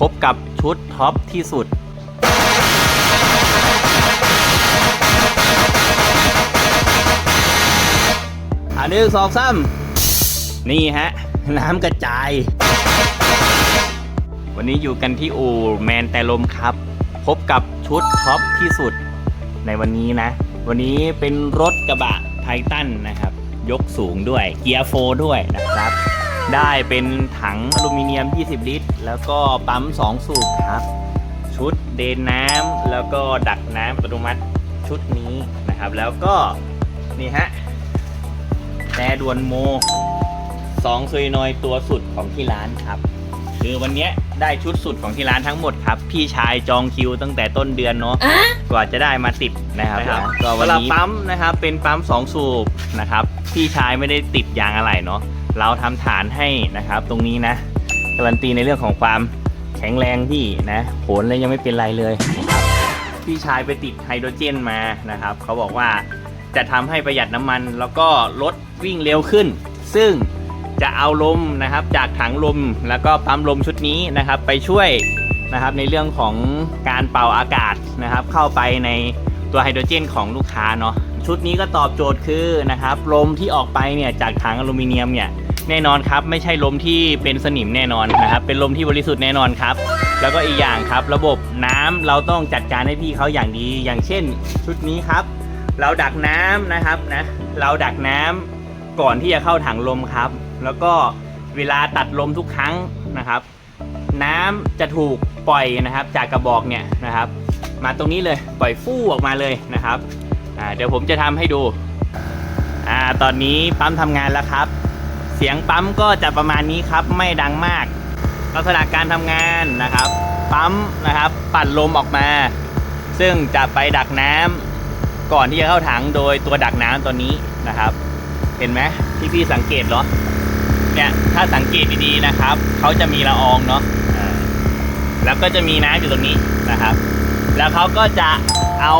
พบกับชุดท็อปที่สุด อันนึ่งสองสามนี่ฮะ น้ำกระจาย วันนี้อยู่กันที่อูแมนแต่ลมครับ พบกับชุดท็อปที่สุด ในวันนี้นะ วันนี้เป็นรถกระบะไททันนะครับ ยกสูงด้วย เกียร์โฟด้วยนะครับ ได้เป็นถังอลูมิเนียม 20 ลิตร แล้วก็ปั๊ม 2 สูบครับ ชุดเดนน้ำแล้วก็ดักน้ำอัตโนมัติชุดนี้นะครับ แล้วก็นี่ฮะแต่ดวนโมสองซุยนอยตัวสุดของที่ร้านครับ คือวันเนี้ยได้ชุดสุดของที่ร้านทั้งหมดครับ พี่ชายจองคิวตั้งแต่ต้นเดือนเนาะกว่าจะได้มาติดนะครับนะครับก็วันนี้ปั๊มนะครับเป็นปั๊ม2สูบนะครับพี่ชายไม่ได้ติดยางอะไรเนาะเราทำฐานให้นะครับ ตรงนี้นะการันตีในเรื่องของความแข็งแรงพี่นะโหนเลยยังไม่เป็นไรเลยนะครับพี่ชายไปติดไฮโดรเจนมานะครับเขาบอกว่าจะทำให้ประหยัดน้ำมันแล้วก็รถวิ่งเร็วขึ้น ซึ่ง จะเอาลมนะครับจากถังลมแล้วก็ปั๊มลมชุดนี้นะครับ ไปช่วยนะครับในเรื่องของการเป่าอากาศนะครับ เข้าไปในตัวไฮโดรเจนของลูกค้าเนาะชุดนี้ก็ตอบโจทย์คือนะครับลมที่ออกไปเนี่ยจากถังอลูมิเนียมเนี่ยแน่นอนครับ ไม่ใช่ลมที่เป็นสนิมแน่นอนนะครับ เป็นลมที่บริสุทธิ์แน่นอนครับ แล้วก็อีกอย่างครับ ระบบน้ำเราต้องจัดการให้พี่เขาอย่างดี อย่างเช่น ชุดนี้ครับ เราดักน้ำนะครับนะเราดักน้ำก่อนที่จะเข้าถังลมครับ แล้วก็เวลาตัดลมทุกครั้งนะครับ น้ำจะถูกปล่อยนะครับ จากกระบอกเนี่ยนะครับ มาตรงนี้เลยปล่อยฟู่ออกมาเลยนะครับเดี๋ยวผมจะทำให้ดูอ่าตอนนี้ปั๊มทำงานแล้วครับ เสียงปั๊มก็จะประมาณนี้ครับไม่ดังมาก ลักษณะการทำงานนะครับ ปั๊มนะครับปั่นลมออกมา ซึ่งจะไปดักน้ำก่อนที่จะเข้าถังโดยตัวดักน้ำตัวนี้นะครับ เห็นไหมที่พี่สังเกตเหรอ เนี่ยถ้าสังเกตดีๆนะครับเขาจะมีละอองเนาะแล้วก็จะมีน้ำอยู่ตรงนี้นะครับ แล้วเขาก็จะเอา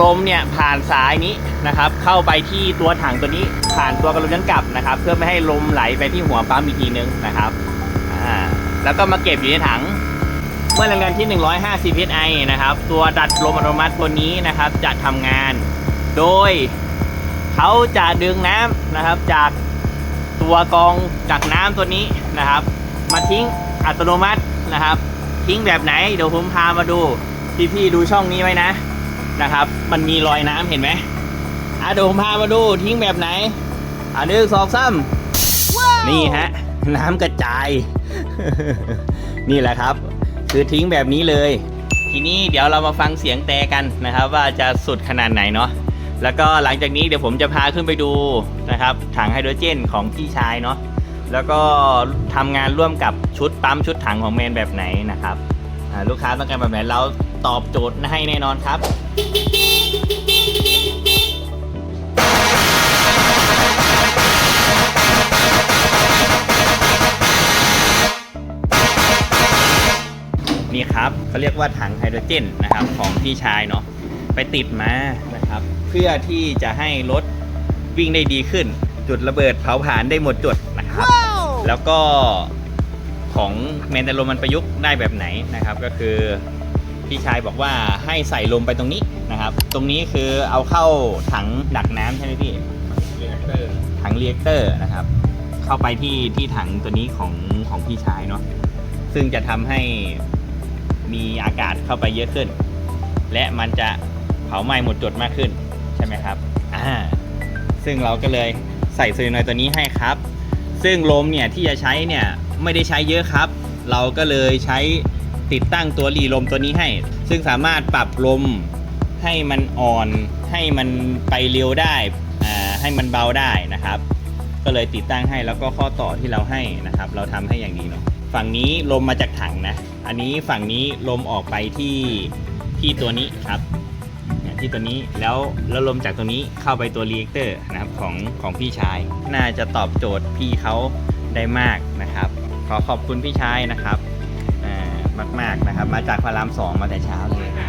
ลมเนี่ยผ่านสายนี้นะครับ เข้าไปที่ตัวถังตัวนี้ผ่านตัวกระลมยันกลับนะครับ เพื่อไม่ให้ลมไหลไปที่หัวปั๊มอีกทีนึงนะครับแล้วก็มาเก็บอยู่ในถัง เมื่อแรงดันที่ 150 psi นะครับ ตัวดัดลมอัตโนมัติตัวนี้นะครับ จะทำงาน โดยเขาจะดึงน้ำนะครับจาก ตัวกรองจากน้ำตัวนี้นะครับ มาทิ้งอัตโนมัตินะครับ ทิ้งแบบไหนเดี๋ยวผมพามาดูพี่พี่ๆดูช่องนี้ไว้นะนะครับ มันมีรอยน้ำเห็นไหมอะเดี๋ยวผมพามาดูทิ้งแบบไหนอะหนึ่งสองสามนี่ฮะน้ำกระจาย นี่แหละครับ คือทิ้งแบบนี้เลย ทีนี้เดี๋ยวเรามาฟังเสียงแต่กันนะครับ ว่าจะสุดขนาดไหนเนาะ แล้วก็หลังจากนี้เดี๋ยวผมจะพาขึ้นไปดูนะครับถังไฮโดรเจนของพี่ชายเนาะแล้วก็ทำงานร่วมกับชุดปั๊มชุดถังของแมนแบบไหนนะครับลูกค้าต้องการแบบไหนเราตอบโจทย์ให้แน่นอนครับนี่ครับเขาเรียกว่าถังไฮโดรเจนนะครับของพี่ชายเนาะไปติดมา นะครับ เพื่อที่จะให้รถวิ่งได้ดีขึ้น จุดระเบิดเผาผลาญได้หมดจุดนะครับ แล้วก็ของแมนเตโลมันประยุกต์ได้แบบไหนนะครับ ก็คือพี่ชายบอกว่าให้ใส่ลมไปตรงนี้นะครับ ตรงนี้คือเอาเข้าถังดักน้ำใช่ไหมพี่เรียกเตอร์ถังเรียกเตอร์นะครับ เข้าไปที่ที่ถังตัวนี้ของของพี่ชายเนาะซึ่งจะทำให้มีอากาศเข้าไปเยอะขึ้น และมันจะเผาไหม้หมดจดมากขึ้นใช่ไหมครับอ่าซึ่งเราก็เลยใส่โซลินอยตัวนี้ให้ครับ ซึ่งลมเนี่ยที่จะใช้เนี่ยไม่ได้ใช้เยอะครับ เราก็เลยใช้ติดตั้งตัวรีลมตัวนี้ให้ ซึ่งสามารถปรับลมให้มันอ่อนให้มันไปเร็วได้ให้มันเบาได้นะครับ ก็เลยติดตั้งให้แล้วก็ข้อต่อที่เราให้นะครับ เราทำให้อย่างนี้เนาะฝั่งนี้ลมมาจากถังนะ อันนี้ฝั่งนี้ลมออกไปที่ที่ตัวนี้ครับ ที่ตัวนี้แล้วแล้วลมจากตัวนี้เข้าไปตัวรีแอคเตอร์นะครับของของพี่ชาย น่าจะตอบโจทย์พี่เขาได้มากนะครับ ขอขอบคุณพี่ชายนะครับอ่ามากนะครับ มาจากพระรามสองมาแต่เช้าเลยนะ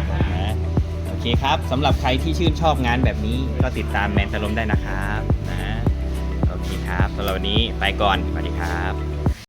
โอเคครับสำหรับใครที่ชื่นชอบงานแบบนี้ก็ติดตามแมนตะลมได้นะครับนะโอเคครับสำหรับวันนี้ไปก่อนสวัสดีครับ